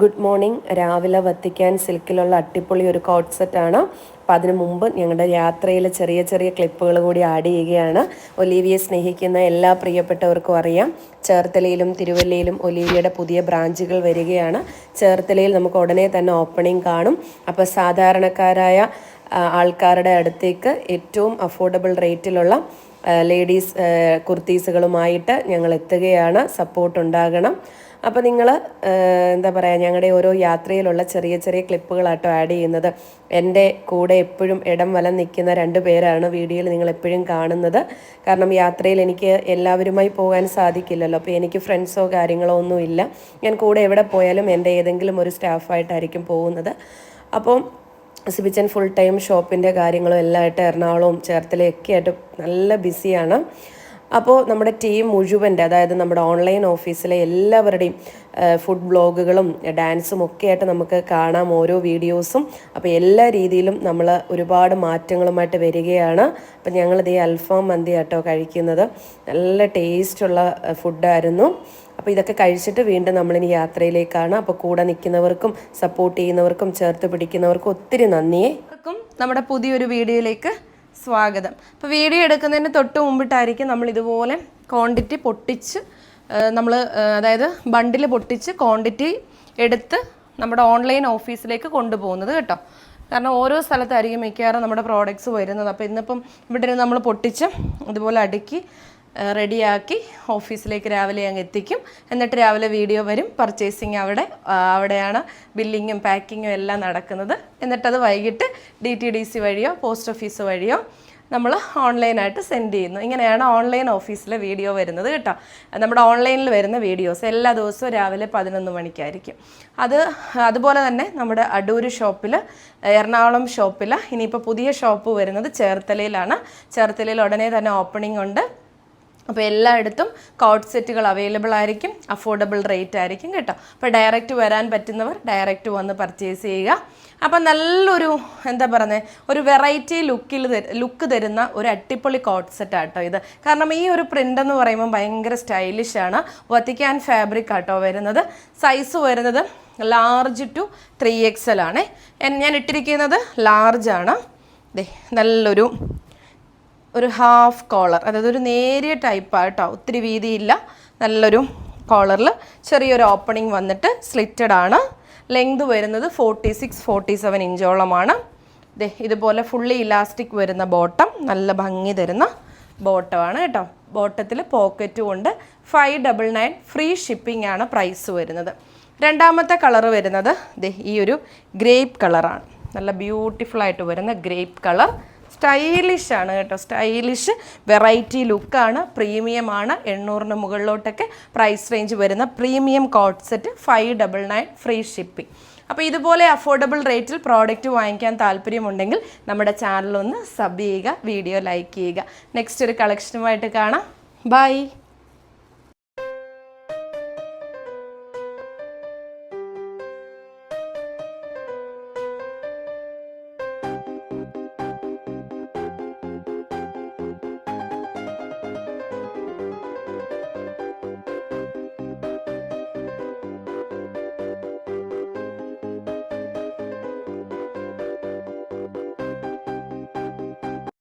Good morning. രാവിലെ Vatican സിൽക്കിലുള്ള അട്ടിപ്പൊളി ഒരു കോട്ട് സെറ്റാണ് അപ്പോൾ അതിനു മുമ്പ് ഞങ്ങളുടെ യാത്രയിലെ ചെറിയ ചെറിയ ക്ലിപ്പുകൾ കൂടി ആഡ് ചെയ്യുകയാണ്. ഒലീവിയെ സ്നേഹിക്കുന്ന എല്ലാ പ്രിയപ്പെട്ടവർക്കും അറിയാം. ചേർത്തലയിലും തിരുവല്ലയിലും ഒലീവിയുടെ പുതിയ ബ്രാഞ്ചുകൾ വരികയാണ്. ചേർത്തലയിൽ നമുക്ക് ഉടനെ തന്നെ ഓപ്പണിംഗ് കാണും. അപ്പോൾ സാധാരണക്കാരായ ആൾക്കാരുടെ അടുത്തേക്ക് ഏറ്റവും അഫോർഡബിൾ റേറ്റിലുള്ള ലേഡീസ് കുർത്തീസുകളുമായിട്ട് ഞങ്ങൾ എത്തുകയാണ്. സപ്പോർട്ട് ഉണ്ടാകണം. അപ്പോൾ നിങ്ങൾ എന്താ പറയുക ഞങ്ങളുടെ ഓരോ യാത്രയിലുള്ള ചെറിയ ചെറിയ ക്ലിപ്പുകളാട്ടോ ആഡ് ചെയ്യുന്നത്. എന്റെ കൂടെ എപ്പോഴും ഇടം വലം നിൽക്കുന്ന രണ്ട് പേരാണ് വീഡിയോയിൽ നിങ്ങൾ എപ്പോഴും കാണുന്നത്. കാരണം യാത്രയിൽ എനിക്ക് എല്ലാവരുമായി പോകാൻ സാധിക്കില്ലല്ലോ. അപ്പോൾ എനിക്ക് ഫ്രണ്ട്സോ കാര്യങ്ങളോ ഒന്നുമില്ല ഞാൻ കൂടെ എവിടെ പോയാലും എന്റെ ഏതെങ്കിലും ഒരു സ്റ്റാഫായിട്ടായിരിക്കും പോകുന്നത്. അപ്പോൾ സിബിച്ചൻ ഫുൾ ടൈം ഷോപ്പിന്റെ കാര്യങ്ങളും എല്ലാമായിട്ട് എറണാകുളവും ചേർത്തലയൊക്കെ ആയിട്ട് നല്ല ബിസിയാണ് അപ്പോൾ നമ്മുടെ ടീം മുഴുവന്റെ അതായത് നമ്മുടെ ഓൺലൈൻ ഓഫീസിലെ എല്ലാവരുടെയും ഫുഡ് ബ്ലോഗുകളും ഡാൻസും ഒക്കെ ആയിട്ട് നമുക്ക് കാണാം ഓരോ വീഡിയോസും. അപ്പോൾ എല്ലാ രീതിയിലും നമ്മൾ ഒരുപാട് മാറ്റങ്ങളുമായിട്ട് വരികയാണ്. അപ്പം ഞങ്ങളിതേ അൽഫാം മന്തി ആട്ടോ കഴിക്കുന്നത്. നല്ല ടേസ്റ്റുള്ള ഫുഡായിരുന്നു അപ്പോൾ ഇതൊക്കെ കഴിച്ചിട്ട് വീണ്ടും നമ്മളിനി യാത്രയിലേക്കാണ് അപ്പോൾ കൂടെ നിൽക്കുന്നവർക്കും സപ്പോർട്ട് ചെയ്യുന്നവർക്കും ചേർത്ത് പിടിക്കുന്നവർക്കും ഒത്തിരി നന്ദിയെ. നമ്മുടെ പുതിയൊരു വീഡിയോയിലേക്ക് സ്വാഗതം. അപ്പോൾ വീഡിയോ എടുക്കുന്നതിന് തൊട്ട് മുമ്പിട്ടായിരിക്കും നമ്മൾ ഇതുപോലെ ക്വാണ്ടിറ്റി പൊട്ടിച്ച് നമ്മൾ അതായത് ബണ്ടിൽ പൊട്ടിച്ച് ക്വാണ്ടിറ്റി എടുത്ത് നമ്മുടെ ഓൺലൈൻ ഓഫീസിലേക്ക് കൊണ്ടുപോകുന്നത് കേട്ടോ. കാരണം ഓരോ സ്ഥലത്തായിരിക്കും മിക്കവാറും നമ്മുടെ പ്രോഡക്റ്റ്സ് വരുന്നത്. അപ്പോൾ ഇന്നിപ്പം ഇവിടെ നമ്മൾ പൊട്ടിച്ച് ഇതുപോലെ അടുക്കി റെഡിയാക്കി ഓഫീസിലേക്ക് രാവിലെ അങ്ങ് എത്തിക്കും. എന്നിട്ട് രാവിലെ വീഡിയോ വരും. പർച്ചേസിങ് അവിടെ അവിടെയാണ് ബില്ലിങ്ങും പാക്കിങ്ങും എല്ലാം നടക്കുന്നത്. എന്നിട്ടത് വൈകിട്ട് ഡി ടി ഡി സി വഴിയോ പോസ്റ്റ് ഓഫീസ് വഴിയോ നമ്മൾ ഓൺലൈനായിട്ട് സെൻഡ് ചെയ്യുന്നു. ഇങ്ങനെയാണ് ഓൺലൈൻ ഓഫീസിലെ വീഡിയോ വരുന്നത് കേട്ടോ. നമ്മുടെ ഓൺലൈനിൽ വരുന്ന വീഡിയോസ് എല്ലാ ദിവസവും രാവിലെ പതിനൊന്ന് മണിക്കായിരിക്കും. അത് അതുപോലെ തന്നെ നമ്മുടെ അടൂർ ഷോപ്പിൽ എറണാകുളം ഷോപ്പിൽ ഇനിയിപ്പോൾ പുതിയ ഷോപ്പ് വരുന്നത് ചേർത്തലയിലാണ്. ചേർത്തലയിൽ ഉടനെ തന്നെ ഓപ്പണിംഗ് ഉണ്ട്. അപ്പോൾ എല്ലായിടത്തും കോട്ട് സെറ്റുകൾ അവൈലബിൾ ആയിരിക്കും അഫോർഡബിൾ റേറ്റ് ആയിരിക്കും കേട്ടോ. അപ്പോൾ ഡയറക്റ്റ് വരാൻ പറ്റുന്നവർ ഡയറക്റ്റ് വന്ന് പർച്ചേസ് ചെയ്യുക. അപ്പോൾ നല്ലൊരു എന്താ പറയുന്നത് ഒരു വെറൈറ്റി ലുക്കിൽ ലുക്ക് തരുന്ന ഒരു അട്ടിപ്പൊളി കോട്ട് സെറ്റ് ആട്ടോ ഇത്. കാരണം ഈ ഒരു പ്രിന്റ് എന്ന് പറയുമ്പോൾ ഭയങ്കര ആണ്. വത്തിക്കാൻ ഫാബ്രിക് ആട്ടോ വരുന്നത്. സൈസ് വരുന്നത് large two three X L ആണ്. ഞാൻ ഇട്ടിരിക്കുന്നത് ആണ്. ദേ നല്ലൊരു ഒരു ഹാഫ് കോളർ അതായത് ഒരു നേരിയ ടൈപ്പാണ് കേട്ടോ ഒത്തിരി വീതിയില്ല നല്ലൊരു കോളറിൽ ചെറിയൊരു ഓപ്പണിംഗ് വന്നിട്ട് സ്ലിറ്റഡ് ആണ്. ലെങ്ത് വരുന്നത് ഫോർട്ടി സിക്സ് ഫോർട്ടി സെവൻ ഇഞ്ചോളമാണ് ഇതുപോലെ ഫുള്ളി ഇലാസ്റ്റിക് വരുന്ന ബോട്ടം നല്ല ഭംഗി തരുന്ന ബോട്ടമാണ് കേട്ടോ. ബോട്ടത്തിൽ പോക്കറ്റും ഉണ്ട് five double nine free shipping ആണ് പ്രൈസ് വരുന്നത്. രണ്ടാമത്തെ കളർ വരുന്നത് ഈ ഒരു ഗ്രേപ്പ് കളറാണ് നല്ല ബ്യൂട്ടിഫുൾ ആയിട്ട് വരുന്ന ഗ്രേപ്പ് കളർ സ്റ്റൈലിഷ് ആണ് കേട്ടോ. സ്റ്റൈലിഷ് വെറൈറ്റി ലുക്കാണ്. പ്രീമിയം ആണ്. എണ്ണൂറിന് മുകളിലോട്ടൊക്കെ പ്രൈസ് റേഞ്ച് വരുന്ന premium coat set five double nine free shipping. അപ്പോൾ ഇതുപോലെ അഫോർഡബിൾ റേറ്റിൽ പ്രോഡക്റ്റ് വാങ്ങിക്കാൻ താല്പര്യമുണ്ടെങ്കിൽ നമ്മുടെ ചാനലൊന്ന് സബ് ചെയ്യുക വീഡിയോ ലൈക്ക് ചെയ്യുക. നെക്സ്റ്റ് ഒരു കളക്ഷനുമായിട്ട് കാണാം. ബൈ.